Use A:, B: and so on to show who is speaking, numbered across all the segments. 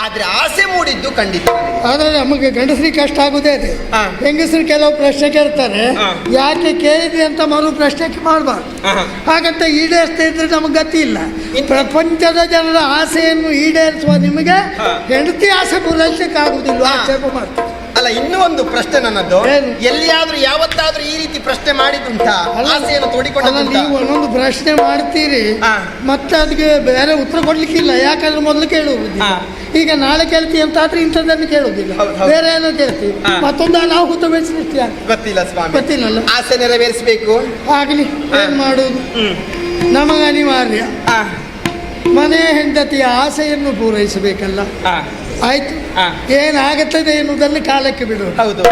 A: ಆದ್ರೆ ಆಸೆ ಮೂಡಿದ್ದು ಖಂಡಿತ
B: ಆದರೆ ನಮಗೆ ಗಂಡಸ್ರಿಗೆ ಕಷ್ಟ ಆಗುದೇ ಅದೇ
A: ಹಾ.
B: ಹೆಂಗಸರು ಕೆಲವು ಪ್ರಶ್ನೆ ಕೇಳ್ತಾರೆ
A: ಹಾ.
B: ಯಾಕೆ ಕೇಳಿದ್ರಿ ಅಂತ ಮರು ಪ್ರಶ್ನೆ ಮಾಡಬಾರ್ದು
A: ಆಹಾ.
B: ಹಾಗಂತ ಈಡೇರಿಸ್ತಾ ಇದ್ರೆ ನಮಗೆ ಗತಿ ಇಲ್ಲ ಪ್ರಪಂಚದ ಜನರ ಆಸೆಯನ್ನು ಈಡೇರಿಸುವ ನಿಮಗೆ
A: ಹಾ.
B: ಹೆಂಡತಿ ಆಸೆ ಪೂರೈಸಲಿಕ್ಕೆ ಆಗುದಿಲ್ಲ. ಆಕ್ಷೇಪ ಮಾಡ್ತಾರೆ
A: ಅಲ್ಲ ಇನ್ನೂ ಒಂದು ಪ್ರಶ್ನೆ ನನ್ನದು? ಎಲ್ಲಿಯಾದ್ರೂ ಯಾವತ್ತಾದ್ರೂ ಈ ರೀತಿ ಪ್ರಶ್ನೆ
B: ಮಾಡಿದಂತ
A: ಆಸೆಯನ್ನು ತೋಡಿಕೊಂಡು
B: ನೀವು ಒಂದೊಂದು ಪ್ರಶ್ನೆ ಮಾಡ್ತೀರಿ. ಮತ್ತೆ ಅದಕ್ಕೆ ಬೇರೆ ಉತ್ತರ ಕೊಡ್ಲಿಕ್ಕಿಲ್ಲ. ಯಾಕಂದ್ರೆ ಮೊದಲು
A: ಕೇಳುವುದು
B: ಈಗ ನಾಳೆ ಕೇಳ್ತೀವಿ ಅಂತ ಆದ್ರೆ ಇಂಥದ್ದನ್ನು ಕೇಳುವುದಿಲ್ಲ. ಬೇರೆ ಏನೋ ಕೇಳ್ತೀವಿ. ಮತ್ತೊಂದ ನಾವು ಹುತ್ತ ಬೆಳೆಸಲಿಕ್ಕೆ
A: ಗೊತ್ತಿಲ್ಲ ಸ್ವಾಮಿ.
B: ಗೊತ್ತಿಲ್ಲ
A: ಆಸೆ ನೆರವೇರಿಸಬೇಕು.
B: ಆಗ್ಲಿ. ಏನ್
A: ಮಾಡುದು?
B: ನಮಗ ಅನಿವಾರ್ಯ.
A: ಆ,
B: ಮನೆ ಹೆಂಡತಿಯ ಆಸೆಯನ್ನು ಪೂರೈಸಬೇಕಲ್ಲ. ಆಯ್ತು. ಏನಾಗುತ್ತದೆ ಎನ್ನುವುದನ್ನು ಕಾಲಕ್ಕೆ ಬಿಡು.
A: ಹೌದು.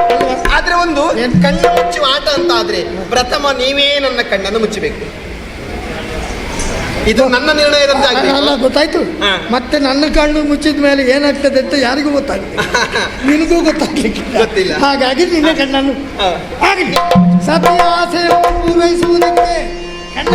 A: ಆದ್ರೆ ಒಂದು? ಕಣ್ಣು ಮುಚ್ಚುವ ಆಟ ಅಂತ ಆದ್ರೆ ಪ್ರಥಮ ನೀವೇ ನನ್ನ ಕಣ್ಣನ್ನು ಮುಚ್ಚಬೇಕು. ಇದು ನನ್ನ ನಿರ್ಣಯದಂತೆ
B: ಅಲ್ಲ ಗೊತ್ತಾಯ್ತು. ಮತ್ತೆ ನನ್ನ ಕಣ್ಣು ಮುಚ್ಚಿದ ಮೇಲೆ ಏನಾಗ್ತದೆ ಅಂತ ಯಾರಿಗೂ ಗೊತ್ತಾಗ್ತದೆ ನಿನಗೂ ಗೊತ್ತಾಗ್ಲಿಕ್ಕೆ
A: ಗೊತ್ತಿಲ್ಲ.
B: ಹಾಗಾಗಿ ನಿನ್ನ ಕಣ್ಣನ್ನು. ಆಗಲಿ ಸತ್ಯ ಆಸೆಯನ್ನು ಪೂರೈಸುವುದಕ್ಕೆ ಕಣ್ಣ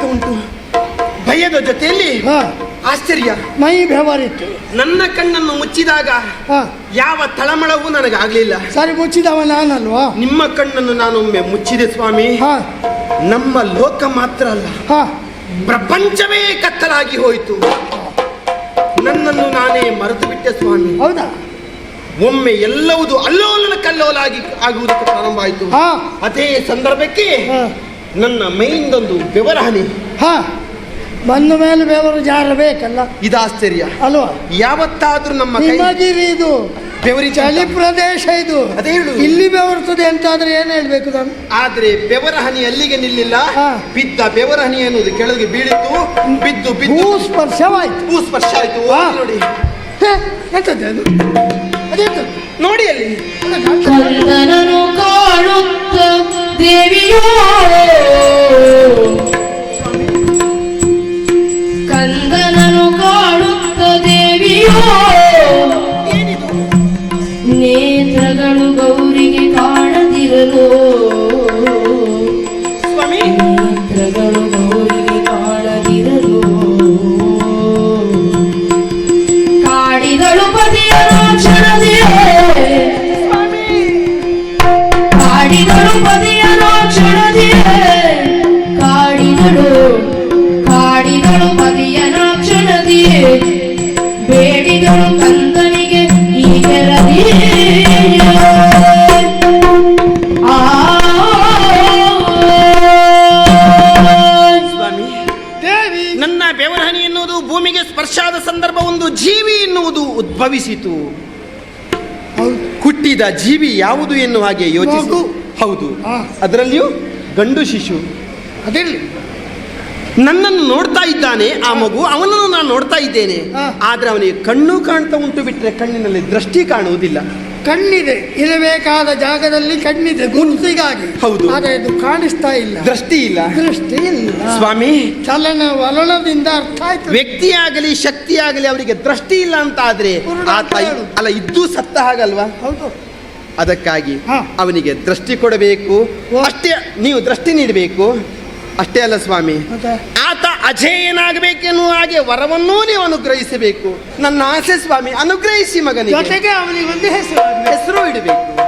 A: ಆಗ್ತಾ ಉಂಟು. ಭಯದ ಜೊತೆಯಲ್ಲಿ ಆಶ್ಚರ್ಯ.
B: ಮೈ ಬೆವರಿತ್ತು
A: ನನ್ನ ಕಣ್ಣನ್ನು ಮುಚ್ಚಿದಾಗ ಯಾವ ತಳಮಳವೂ ನನಗಾಗ್ಲಿಲ್ಲ.
B: ಸರಿ ಮುಚ್ಚಿದವ ನಾನಲ್ವಾ?
A: ನಿಮ್ಮ ಕಣ್ಣನ್ನು ನಾನೊಮ್ಮೆ ಮುಚ್ಚಿದೆ ಸ್ವಾಮಿ. ನಮ್ಮ ಲೋಕ ಮಾತ್ರ ಅಲ್ಲ. ಪ್ರಪಂಚವೇ ಕತ್ತಲಾಗಿ ಹೋಯಿತು. ನನ್ನನ್ನು ನಾನೇ ಮರೆತು ಬಿಟ್ಟೆ ಸ್ವಾಮಿ.
B: ಹೌದಾ?
A: ಒಮ್ಮೆ ಎಲ್ಲವುದು ಅಲ್ಲೋಲನ ಕಲ್ಲೋಲಾಗಿ ಆಗುವುದಕ್ಕೆ ಪ್ರಾರಂಭ ಆಯಿತು. ಅದೇ ಸಂದರ್ಭಕ್ಕೆ ನನ್ನ ಮೈಯಿಂದೊಂದು ಬೆವರ ಹನಿ.
B: ಹಾ ಬಂದ ಮೇಲೆ ಬೆವರು ಜಾರಬೇಕಲ್ಲ.
A: ಇದು ಆಶ್ಚರ್ಯ
B: ಅಲ್ವಾ?
A: ಯಾವತ್ತಾದ್ರೂ ನಮ್ಮ
B: ಹಿಮಗಿರಿ ಇದು.
A: ಬೆವರಿ
B: ಚಳಿ ಪ್ರದೇಶ ಇದು.
A: ಅದೇ ಹೇಳು.
B: ಇಲ್ಲಿ ಬೆವರ್ತದೆ ಅಂತಾದ್ರೆ ಏನ್ ಹೇಳ್ಬೇಕು ನಾನು?
A: ಆದ್ರೆ ಬೆವರ ಹನಿ ಅಲ್ಲಿಗೆ ನಿಲ್ಲಿಲ್ಲ.
B: ಹಾ.
A: ಬಿದ್ದ ಬೆವರ ಹನಿ ಅನ್ನೋದು ಕೆಳಗೆ ಬೀಳಿತು. ಬಿದ್ದು ಬಿದ್ದು
B: ಭೂ ಸ್ಪರ್ಶವಾಯ್ತು
A: ಭೂ ಸ್ಪರ್ಶ ಆಯ್ತು
B: ಹಾ.
A: ನೋಡಿ.
B: ಹೇ, ಎಂತದ್ದು ಅದು? ಅದೇ
A: ನೋಡಿ ಅಲ್ಲಿ.
C: ಕಾಣುತ್ತ
B: தேவியோ
A: ಹುಟ್ಟಿದ ಜೀವಿ ಯಾವುದು ಎನ್ನುವ ಹಾಗೆ ಯೋಚಿಸು. ಹೌದು. ಅದರಲ್ಲಿಯೂ ಗಂಡು ಶಿಶು.
B: ಅದೇ
A: ನನ್ನನ್ನು ನೋಡ್ತಾ ಇದ್ದಾನೆ ಆ ಮಗು ಅವನನ್ನು ನಾನು ನೋಡ್ತಾ ಇದ್ದೇನೆ. ಆದ್ರೆ ಅವನಿಗೆ ಕಣ್ಣು ಕಾಣ್ತಾ ಉಂಟು ಬಿಟ್ಟರೆ ಕಣ್ಣಿನಲ್ಲಿ ದೃಷ್ಟಿ ಕಾಣುವುದಿಲ್ಲ.
D: ಕಣ್ಣಿದೆ. ಇರಬೇಕಾದ ಜಾಗದಲ್ಲಿ ಕಣ್ಣಿದೆ ಗುರುತಿಗಾಗಿ.
A: ಹೌದು.
D: ಆದರೆ ಇದು ಕಾಣಿಸ್ತಾ ಇಲ್ಲ.
A: ದೃಷ್ಟಿ ಇಲ್ಲ.
D: ದೃಷ್ಟಿ ಇಲ್ಲ.
A: ಸ್ವಾಮಿ.
D: ಚಲನ ವಲನದಿಂದ ಅರ್ಥ ಆಯ್ತು.
A: ವ್ಯಕ್ತಿಯಾಗಲಿ ಶಕ್ತಿಯಾಗಲಿ ಅವರಿಗೆ ದೃಷ್ಟಿ ಇಲ್ಲ ಅಂತ ಆದ್ರೆ ಅಲ್ಲ ಇದ್ದು ಸತ್ತ ಹಾಗಲ್ವಾ?
D: ಹೌದು.
A: ಅದಕ್ಕಾಗಿ. ಅವನಿಗೆ ದೃಷ್ಟಿ ಕೊಡಬೇಕು. ಅಷ್ಟೇ ನೀವು ದೃಷ್ಟಿ ನೀಡಬೇಕು. ಅಷ್ಟೇ ಅಲ್ಲ ಸ್ವಾಮಿ. ಆತ ಅಜೇಯನಾಗಬೇಕೆನ್ನುವ ಹಾಗೆ ವರವನ್ನೂ ನೀವು ಅನುಗ್ರಹಿಸಬೇಕು. ನನ್ನ ಆಸೆ ಸ್ವಾಮಿ ಅನುಗ್ರಹಿಸಿ ಮಗನಿಗೆ.
D: ಜೊತೆಗೆ ಅವನಿಗೆ ಒಂದು ಹೆಸರು
A: ಹೆಸರು ಇಡಬೇಕು.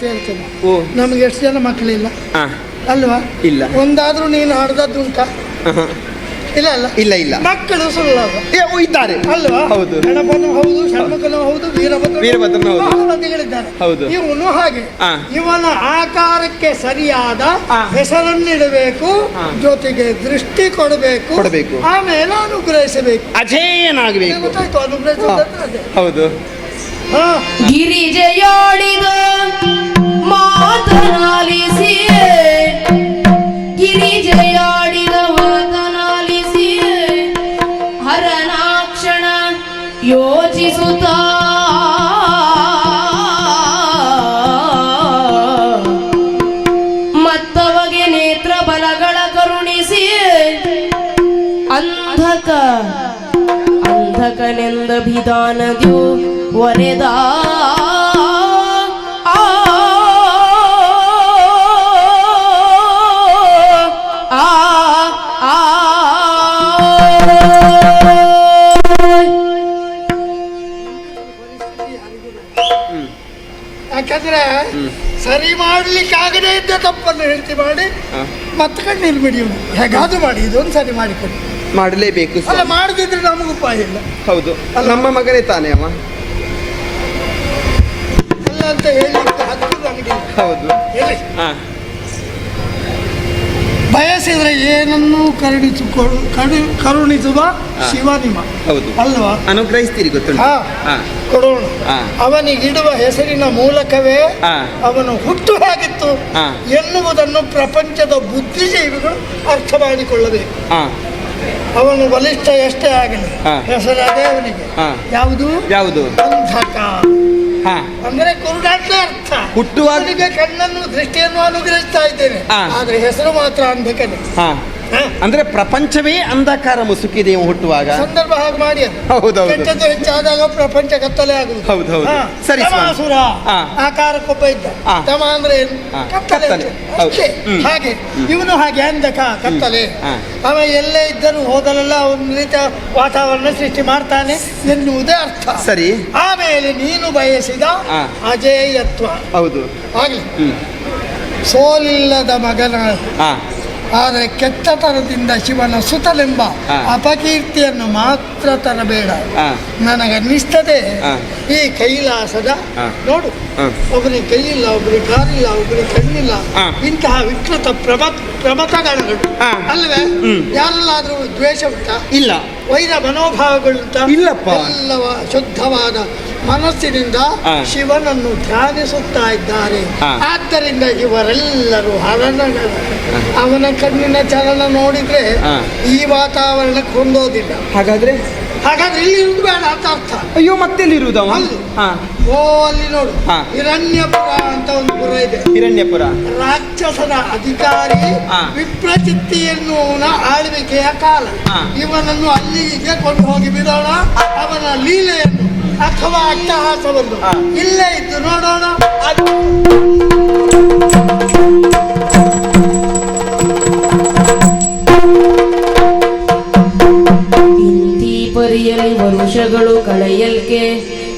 D: ಹೇಳ್ತೇನೆ.
A: ಓ.
D: ನಮಗೆ ಎಷ್ಟು ಜನ ಮಕ್ಕಳಿಲ್ಲ? ಅಲ್ವಾ?
A: ಇಲ್ಲ.
D: ಒಂದಾದ್ರೂ ನೀನು ಹಾಡ್ದದ್ದು
A: ಆಹಾ.
D: ಇಲ್ಲ ಅಲ್ಲ
A: ಇಲ್ಲ ಇಲ್ಲ.
D: ಮಕ್ಕಳು ಸುಳ್ಳಲ್ಲ
A: ಏ, ಇದ್ದಾರೆ.
D: ಅಲ್ವಾ?
A: ಹೌದು.
D: ಗಣಪನು ಹೌದು ಷಣ್ಮುಖನು ಹೌದು ವೀರಭದ್ರ
A: ವೀರಭದ್ರನು ಹೌದು.
D: ಇವನು ಹಾಗೆ. ಇವನ ಆಕಾರಕ್ಕೆ ಸರಿಯಾದ. ಹೆಸರನ್ನಿಡಬೇಕು ಜೊತೆಗೆ ದೃಷ್ಟಿ ಕೊಡಬೇಕು
A: ಕೊಡಬೇಕು.
D: ಆಮೇಲೆ ಅನುಗ್ರಹಿಸಬೇಕು.
A: ಅಜೇಯನಾಗಬೇಕು.
D: ಗೊತ್ತಾಯ್ತು ಅದೇ.
A: ಹೌದು.
D: ಹಾ.
B: ಗಿರಿಜೆಯಾಡಿದ
D: ಸರಿ ಮಾಡ್ಲಿಕ್ಕಾಗದೇ ಇದ್ದ ತಪ್ಪನ್ನು ಹೇಳ್ತಿ ಮಾಡಿ ಮತ್ತೆ ಕಣ್ಣೀರು ಬಿಡಿ ಹೇಗಾದ್ರೂ ಮಾಡಿ ಇದೊಂದು ಸರಿ ಮಾಡಿಕೊಡಿ.
A: ಮಾಡಲೇಬೇಕು
D: ಅಲ್ಲ. ಮಾಡದಿದ್ರೆ ನಮಗೂ ಉಪಾಯ ಇಲ್ಲ.
A: ಹೌದು. ನಮ್ಮ ಮಗನೇ ತಾನೇ ಅಮ್ಮ
D: ಅಲ್ಲ ಅಂತ ಹೇಳಿ ಹತ್ತು ಅಂಗಡಿ
A: ಹೌದು.
D: ಹೇಳಿ.
A: ಆ,
D: ಬಯಸಿದ್ರೆ ಏನನ್ನು ಕರುಣಿಸಿಕೊಡು ಕರು ಕರುಣಿಸುವ ಶಿವ ನಿಮ್ಮ
A: ಹೌದು.
D: ಅಲ್ವಾ?
A: ಅನುಗ್ರಹಿಸ್ತೀರಿ
D: ಕೊಡೋಣ. ಅವನಿಗಿಡುವ ಹೆಸರಿನ ಮೂಲಕವೇ ಅವನು ಹುಟ್ಟು ಹಾಗಿತ್ತು ಎನ್ನುವುದನ್ನು ಪ್ರಪಂಚದ ಬುದ್ಧಿಜೀವಿಗಳು ಅರ್ಥ ಮಾಡಿಕೊಳ್ಳಬೇಕು. ಅವನು ಬಲಿಷ್ಠ ಎಷ್ಟೇ ಆಗಲಿ ಹೆಸರಾದ ಅವನಿಗೆ. ಯಾವುದು?
A: ಯಾವುದು?
D: ಅಂಧಕ
A: ಹಾ
D: ಅಂದ್ರೆ ಕುರುಡಾಟ ಅರ್ಥ
A: ಹುಟ್ಟುವಾಗ-
D: ಕಣ್ಣನ್ನು ದೃಷ್ಟಿಯನ್ನು ಅನುಗ್ರಹಿಸ್ತಾ ಇದ್ದೇನೆ. ಆದ್ರೆ ಹೆಸರು ಮಾತ್ರ
A: ಹಾ. ಅಂದ್ರೆ ಪ್ರಪಂಚವೇ ಅಂಧಕಾರ ಮುಸುಕಿದೆ ಹುಟ್ಟುವಾಗ?
D: ಸಂದರ್ಭ ಹಾಗೆ ಮಾಡಿ.
A: ಹೌದೌದು.
D: ಕೆಟ್ಟದ್ದು ಹೆಚ್ಚಾದಾಗ ಪ್ರಪಂಚ ಕತ್ತಲೆ ಆಗುದು
A: ಹೌದು, ಹೌದು.
D: ಹಾ.
A: ಸರಿ, ಸುರ.
D: ಆಕಾರಕ್ಕೊಬ್ಬ ಇದ್ದ. ತಮ ಅಂದ್ರೆ. ಕತ್ತಲೆ. ಹಾಗೆ. ಇವನು ಹಾಗೆ ಅಂಧಕ ಕತ್ತಲೆ. ಅವ ಎಲ್ಲೇ ಇದ್ದರೂ ಹೋದಲೆಲ್ಲ ಒಂದು ರೀತಿಯ ವಾತಾವರಣ ಸೃಷ್ಟಿ ಮಾಡ್ತಾನೆ ಎನ್ನುವುದೇ ಅರ್ಥ.
A: ಸರಿ.
D: ಆಮೇಲೆ ನೀನು ಬಯಸಿದ. ಅಜೇಯತ್ವ.
A: ಹೌದು.
D: ಆಗಲಿ ಸೋಲಿಲ್ಲದ ಮಗನ ಆದರೆ ಕೆಟ್ಟತನದಿಂದ ಶಿವನ ಸುತಲೆಂಬ. ಅಪಕೀರ್ತಿಯನ್ನು ಮಾತ್ರ ತರಬೇಡ ನನಗನ್ನಿಸ್ತದೆ. ಈ ಕೈಲಾಸದ ನೋಡು. ಒಬ್ಬರಿಗೆ ಕೈಯಿಲ್ಲ ಒಬ್ಬರಿಗೆ ಕಾರಿಲ್ಲ ಒಬ್ಬರಿಗೆ ಕಣ್ಣಿಲ್ಲ. ಇಂತಹ ವಿಕೃತ ಪ್ರಮ
A: ಹಾ.
D: ಅಲ್ವೇ
A: ಯಾರಲ್ಲಾದರೂ
D: ಯಾರಲ್ಲಾದ್ರೂ ದ್ವೇಷ ಉಂಟ
A: ಇಲ್ಲ
D: ವೈರ ಮನೋಭಾವಗಳು
A: ಇಲ್ಲಪ್ಪ.
D: ಎಲ್ಲವ ಶುದ್ಧವಾದ ಮನಸ್ಸಿನಿಂದ ಶಿವನನ್ನು ಧ್ಯಾನಿಸುತ್ತಾ ಇದ್ದಾರೆ. ಆದ್ದರಿಂದ ಇವರೆಲ್ಲರೂ ಹರಣ ಅವನ ಕಣ್ಣಿನ ಚಲನ ನೋಡಿದ್ರೆ ಈ ವಾತಾವರಣಕ್ಕೆ ಹೊಂದೋದಿಲ್ಲ.
A: ಹಾಗಾದ್ರೆ?
D: ಹಾಗಾದ್ರೆ ಇಲ್ಲಿ ಇರುವುದು ಬೇಡ ಅಂತ ಅರ್ಥ.
A: ಅಯ್ಯೋ ಮತ್ತೆ
D: ಅಲ್ಲಿ.
A: ಹಾ.
D: ಓ ಅಲ್ಲಿ ನೋಡು. ಹಿರಣ್ಯಪುರ ಅಂತ ಒಂದು ಪುರ ಇದೆ.
A: ಹಿರಣ್ಯಪುರ.
D: ರಾಕ್ಷಸನ ಅಧಿಕಾರಿ
A: ವಿಪ್ರಚಿತ್ತಿಯನ್ನು
D: ವಿಪ್ರಚಿತ್ತಿ ಎನ್ನುವನ ಆಳ್ವಿಕೆಯ ಕಾಲ. ಇವನನ್ನು ಅಲ್ಲಿಗೆ ಕೊಂಡು ಹೋಗಿ ಬಿಡೋಣ. ಅವನ ಲೀಲೆಯನ್ನು ಅಥವಾ ಅಟ್ಟಹಾಸವನ್ನು?
A: ಹಾ.
D: ಇಲ್ಲೇ ಇದ್ದು ನೋಡೋಣ. ಅದು
B: ವರುಷಗಳು ಕಳೆಯಲ್ಕೆ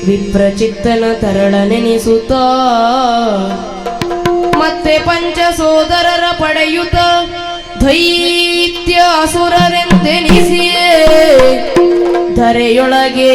B: ವಿಪ್ರಚಿತ್ತನ ತರಳ ನೆನೆಸುತ್ತ ಮತ್ತೆ ಪಂಚ ಸೋದರರ ಪಡೆಯುತ್ತ ದೈತ್ಯ ಅಸುರರೆಂದೆನಿಸಿಯೇ ಧರೆಯೊಳಗೆ.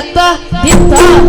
B: Vitória, Vitória.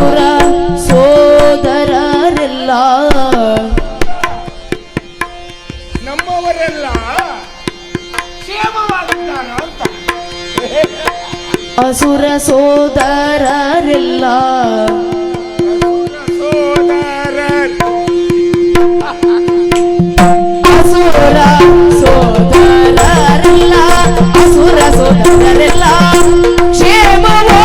B: ಸೋದರ ಸೋದರರೆಲ್ಲ.
D: ನಮ್ಮವರೆಲ್ಲ ಅಂತ.
B: ಅಸುರ ಸೋದರರೆಲ್ಲ. ಅಸುರ ಸೋದರರೆಲ್ಲ. ಅಸುರ ಸೋದರರೆಲ್ಲ.
E: ಕ್ಷೇಮವ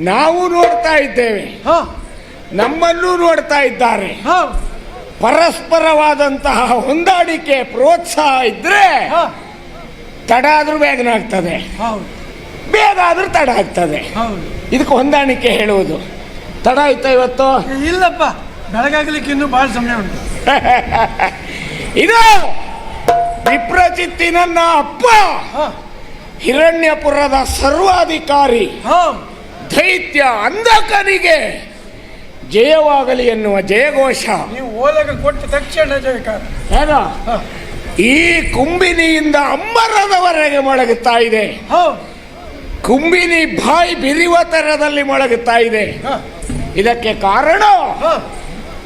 F: ನಾವು ನೋಡ್ತಾ ಇದ್ದೇವೆ.
E: ಹ,
F: ನಮ್ಮನ್ನೂ ನೋಡ್ತಾ ಇದ್ದಾರೆ.
E: ಹ,
F: ಪರಸ್ಪರವಾದಂತಹ ಹೊಂದಾಣಿಕೆ ಪ್ರೋತ್ಸಾಹ ಇದ್ರೆ
E: ಹ,
F: ತಡ ಆದ್ರೂ ಬೇಗನ ಆಗ್ತದೆ. ಬೇಗ ಆದ್ರೂ ತಡ ಆಗ್ತದೆ. ಇದಕ್ಕೆ ಹೊಂದಾಣಿಕೆ ಹೇಳುವುದು. ತಡ ಆಯ್ತಾ ಇವತ್ತು?
E: ಇಲ್ಲಪ್ಪ. ಬೆಳಗಾಗ್ಲಿಕ್ಕೆ ಇನ್ನೂ ಬಹಳ ಸಮಯ ಉಂಟು.
F: ಇದು ವಿಪ್ರಚಿತ್ತಿನ ಅಪ್ಪ.
E: ಹ,
F: ಹಿರಣ್ಯಪುರದ ಸರ್ವಾಧಿಕಾರಿ.
E: ಹ,
F: ದೈತ್ಯ ಅಂಧಕನಿಗೆ ಜಯವಾಗಲಿ ಎನ್ನುವ ಜಯಘೋಷ.
E: ನೀವು ಓಲಗ ಕೊಟ್ಟ ತಕ್ಷಣ ಜಯಕಾರ.
F: ಈ ಕುಂಬಿನಿಯಿಂದ ಅಂಬರದವರೆಗೆ ಮೊಳಗುತ್ತಾ ಇದೆ. ಕುಂಬಿನಿ ಬಾಯಿ ಬಿರಿವ ತರದಲ್ಲಿ ಮೊಳಗುತ್ತಾ ಇದೆ. ಇದಕ್ಕೆ ಕಾರಣ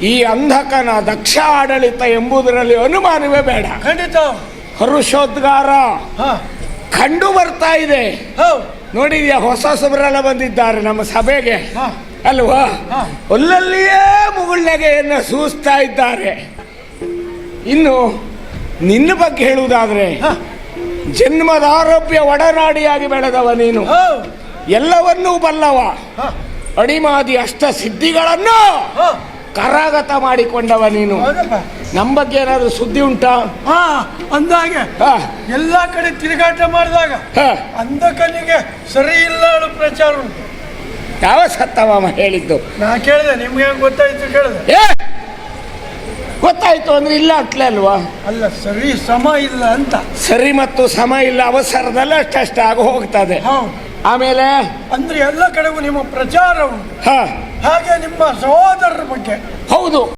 F: ಈ ಅಂಧಕನ ದಕ್ಷ ಆಡಳಿತ ಎಂಬುದರಲ್ಲಿ ಅನುಮಾನವೇ ಬೇಡ.
E: ಖಂಡಿತ.
F: ಹರುಷೋದ್ಗಾರ ಕಂಡು ಬರ್ತಾ ಇದೆ. ನೋಡಿದ್ಯಾ ಹೊಸ ಸುಬ್ರಲ್ಲ ಬಂದಿದ್ದಾರೆ ನಮ್ಮ ಸಭೆಗೆ? ಅಲ್ವಾ. ಅಲ್ಲಲ್ಲಿಯೇ ಮುಗುಳ್ನಗೆಯನ್ನು ಸೂಸ್ತಾ ಇದ್ದಾರೆ. ಇನ್ನು ನಿನ್ನ ಬಗ್ಗೆ ಹೇಳುವುದಾದ್ರೆ ಜನ್ಮದ ಆರೋಪ್ಯ ಒಡನಾಡಿಯಾಗಿ ಬೆಳೆದವ ನೀನು. ಎಲ್ಲವನ್ನೂ ಬಲ್ಲವ. ಅಡಿಮಾದಿ ಅಷ್ಟ ಸಿದ್ಧಿಗಳನ್ನು ಕರಗತ ಮಾಡಿಕೊಂಡವ ನೀನು. ನಮ್ಮ ಬಗ್ಗೆ ಏನಾದ್ರು ಸುದ್ದಿ ಉಂಟಾ?
E: ಹಾ ಅಂದಾಗೆ. ಎಲ್ಲಾ ಕಡೆ ತಿರುಗಾಟ ಮಾಡಿದಾಗ
F: ಅಂದಕನಿಗೆ
E: ಅಂಧಕನಿಗೆ ಸರಿ ಇಲ್ಲ ಪ್ರಚಾರ ಉಂಟು.
F: ಯಾವ ಸತ್ತವ ಹೇಳಿದ್ದು?
E: ನಾ ಕೇಳಿದೆ ನಿಮ್ಗೆ ಗೊತ್ತಾಯ್ತು ಕೇಳಿದೆ.
F: ಏ! ಗೊತ್ತಾಯ್ತು ಅಂದ್ರೆ ಇಲ್ಲ ಅಟ್ಲೇ ಅಲ್ವಾ?
E: ಅಲ್ಲ ಸರಿ ಸಮ ಇಲ್ಲ ಅಂತ.
F: ಸರಿ ಮತ್ತು ಸಮ ಇಲ್ಲ ಅವಸರದಲ್ಲಿ ಅಷ್ಟಷ್ಟೇ ಆಗ ಹೋಗ್ತದೆ. ಆಮೇಲೆ
E: ಅಂದ್ರೆ ಎಲ್ಲ ಕಡೆಗೂ ನಿಮ್ಮ ಪ್ರಚಾರ ಉಂಟು. ಹಾಗೆ ನಿಮ್ಮ ಸಹೋದರರ ಬಗ್ಗೆ.
F: ಹೌದು.